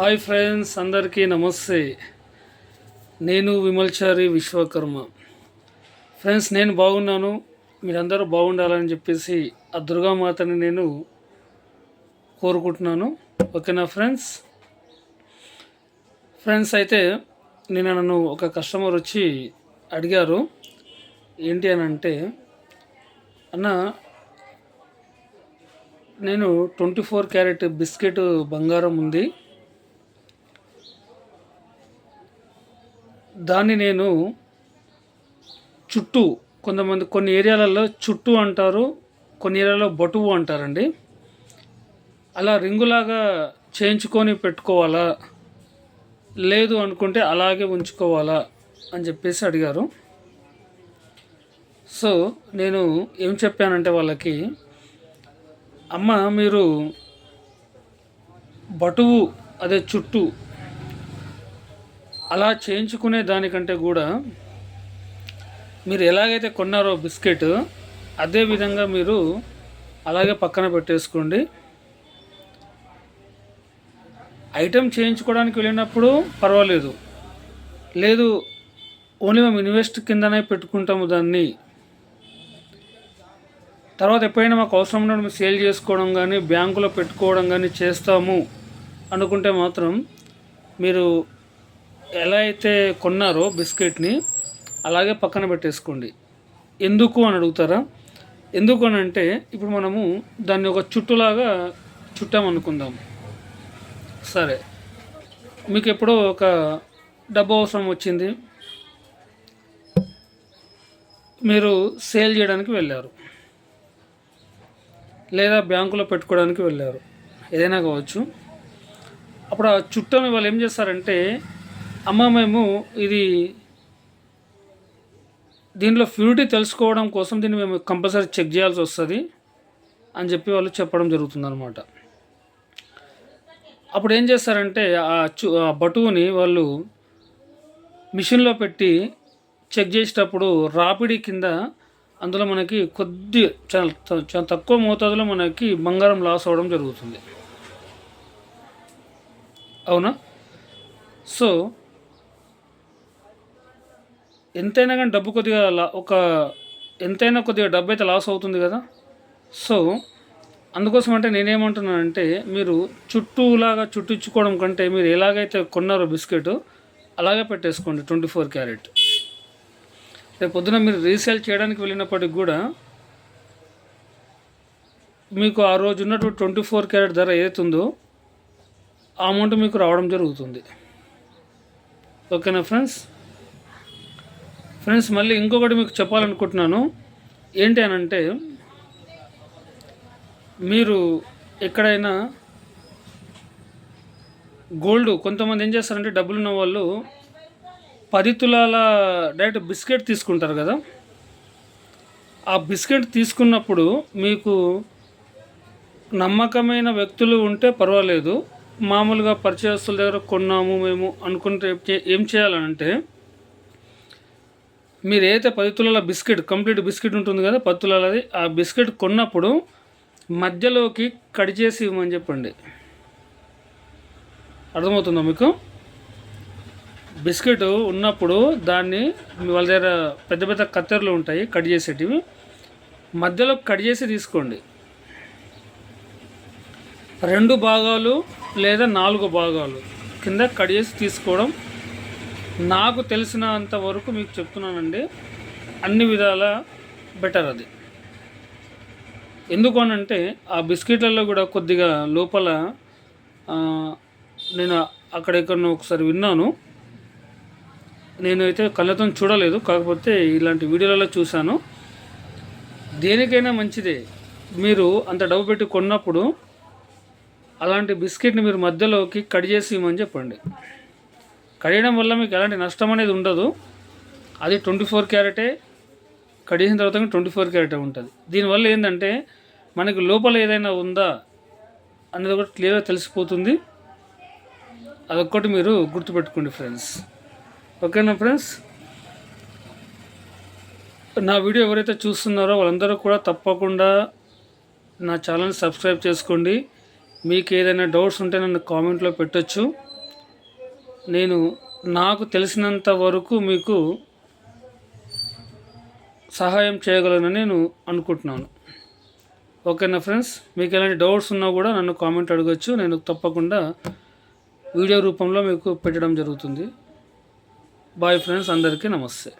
Hi friends అందరికీ నమస్తే. నేను విమల్చారి విశ్వకర్మ. ఫ్రెండ్స్ నేను బాగున్నాను. మీరందరూ బాగుండాలని చెప్పేసి ఆ దుర్గామాతని నేను కోరుకుంటున్నాను. ఓకేనా ఫ్రెండ్స్? ఫ్రెండ్స్ అయితే నేను నన్ను ఒక కస్టమర్ వచ్చి అడిగారు. ఏంటి అని అంటే అన్న నేను ట్వంటీ ఫోర్ క్యారెట్ బిస్కెట్ బంగారం ఉంది. దాన్ని నేను చుట్టూ కొంతమంది కొన్ని ఏరియాలలో చుట్టూ అంటారు కొన్ని ఏరియాలో బటువు అంటారండి. అలా రింగులాగా చేయించుకొని పెట్టుకోవాలా? లేదు అనుకుంటే అలాగే ఉంచుకోవాలా? అని చెప్పేసి అడిగారు. సో నేను ఏం చెప్పానంటే వాళ్ళకి అమ్మ మీరు బటువు అదే చుట్టూ అలా చేయించుకునే దానికంటే కూడా మీరు ఎలాగైతే కొన్నారో బిస్కెట్ అదే విధంగా మీరు అలాగే పక్కన పెట్టేసుకోండి. ఐటెం చేయించుకోవడానికి వెళ్ళినప్పుడు పర్వాలేదు. లేదు ఓన్లీ మేము ఇన్వెస్ట్ కిందనే పెట్టుకుంటాము దాన్ని. తర్వాత ఎప్పుడైనా మాకు అవసరం ఉన్నప్పుడు మేము సేల్ చేసుకోవడం కానీ బ్యాంకులో పెట్టుకోవడం కానీ చేస్తాము అనుకుంటే మాత్రం మీరు ఎలా అయితే కొన్నారో బిస్కెట్ని అలాగే పక్కన పెట్టేసుకోండి. ఎందుకు అని అడుగుతారా? ఎందుకు అని అంటే ఇప్పుడు మనము దాన్ని ఒక చుట్టులాగా చుట్టామనుకుందాం సరే. మీకు ఎప్పుడో ఒక డబ్బు అవసరం వచ్చింది. మీరు సేల్ చేయడానికి వెళ్ళారు. లేదా బ్యాంకులో పెట్టుకోవడానికి వెళ్ళారు. ఏదైనా కావచ్చు. అప్పుడు ఆ చుట్టని వాళ్ళు ఏం చేస్తారంటే అమ్మ మేము ఇది దీనిలో ప్యూరిటీ తెలుసుకోవడం కోసం దీన్ని మేము కంపల్సరీ చెక్ చేయాల్సి వస్తుంది అని చెప్పి వాళ్ళు చెప్పడం జరుగుతుందనమాట అప్పుడు ఏం చేస్తారంటే ఆ చు ఆ బటువుని వాళ్ళు మిషన్లో పెట్టి చెక్ చేసేటప్పుడు రాపిడి కింద అందులో మనకి కొద్ది చాలా తక్కువ మోతాదులో మనకి బంగారం లాస్ అవ్వడం జరుగుతుంది. అవునా? సో ఎంతైనా కానీ డబ్బు కొద్దిగా లా- ఒక ఎంతైనా కొద్దిగా డబ్బు అయితే లాస్ అవుతుంది కదా? సో అందుకోసం అంటే నేనేమంటున్నానంటే మీరు చుట్టూలాగా చుట్టించుకోవడం కంటే మీరు ఎలాగైతే కొన్నారో బిస్కెట్ అలాగే పెట్టేసుకోండి ట్వంటీ ఫోర్ క్యారెట్. రేపు పొద్దున మీరు రీసేల్ చేయడానికి వెళ్ళినప్పటికి కూడా మీకు ఆ రోజు ఉన్నటువంటి ట్వంటీ ఫోర్ క్యారెట్ ధర ఏదైతుందో ఆ అమౌంట్ మీకు రావడం జరుగుతుంది. ఓకేనా ఫ్రెండ్స్? ఫ్రెండ్స్ మళ్ళీ ఇంకొకటి మీకు చెప్పాలనుకుంటున్నాను. ఏంటి అని అంటే మీరు ఎక్కడైనా గోల్డ్ కొంతమంది ఏం చేస్తారంటే డబ్బులు ఉన్న వాళ్ళు పది తులాల డైరెక్ట్ బిస్కెట్ తీసుకుంటారు కదా. ఆ బిస్కెట్ తీసుకున్నప్పుడు మీకు నమ్మకమైన వ్యక్తులు ఉంటే పర్వాలేదు. మామూలుగా పరిచయస్తుల దగ్గర కొన్నాము మేము అనుకుంటే చే- ఏం చేయాలంటే మీరు ఏదైతే పది తులాల బిస్కెట్ కంప్లీట్ బిస్కెట్ ఉంటుంది కదా పది తులాలది ఆ బిస్కెట్ కొన్నప్పుడు మధ్యలోకి కట్ చేసి ఇవ్వమని చెప్పండి. అర్థమవుతుందా మీకు? బిస్కెట్ ఉన్నప్పుడు దాన్ని వాళ్ళ దగ్గర పెద్ద పెద్ద కత్తెరలు ఉంటాయి కట్ చేసేటివి. మధ్యలో కట్ చేసి తీసుకోండి. రెండు భాగాలు లేదా నాలుగు భాగాలు కింద కట్ చేసి తీసుకోవడం నాకు తెలిసినంత వరకు మీకు చెప్తున్నానండి అన్ని విధాల బెటర్ అది. ఎందుకు అంటే ఆ బిస్కెట్లలో కూడా కొద్దిగా లోపల నేను నేను అక్కడెక్కడో ఒకసారి విన్నాను. నేనైతే కళ్ళతో చూడలేదు కాకపోతే ఇలాంటి వీడియోలలో చూశాను. దేనికైనా మంచిదే. మీరు అంత డబ్బు పెట్టి కొన్నప్పుడు అలాంటి బిస్కెట్ని మీరు మధ్యలోకి కట్ చేసి ఇవ్వమని చెప్పండి. కడియడం వల్ల మీకు ఎలాంటి నష్టం అనేది ఉండదు. అది ట్వంటీ ఫోర్ క్యారెటే కడిగిన తర్వాత ట్వంటీ ఫోర్ క్యారెటే ఉంటుంది. దీనివల్ల ఏంటంటే మనకి లోపల ఏదైనా ఉందా అనేది ఒకటి క్లియర్గా తెలిసిపోతుంది. అదొక్కటి మీరు గుర్తుపెట్టుకోండి ఫ్రెండ్స్. ఓకేనా ఫ్రెండ్స్? నా వీడియో ఎవరైతే చూస్తున్నారో వాళ్ళందరూ కూడా తప్పకుండా నా ఛానల్ సబ్స్క్రైబ్ చేసుకోండి. మీకు ఏదైనా డౌట్స్ ఉంటే నన్ను కామెంట్లో పెట్టొచ్చు. నేను నాకు తెలిసినంత వరకు మీకు సహాయం చేయగలనని నేను అనుకుంటున్నాను. ఓకేనా ఫ్రెండ్స్? మీకు ఎలాంటి డౌట్స్ ఉన్నా కూడా నన్ను కామెంట్ అడగచ్చు. నేను తప్పకుండా వీడియో రూపంలో మీకు పెట్టడం జరుగుతుంది. బాయ్ ఫ్రెండ్స్ అందరికీ నమస్తే.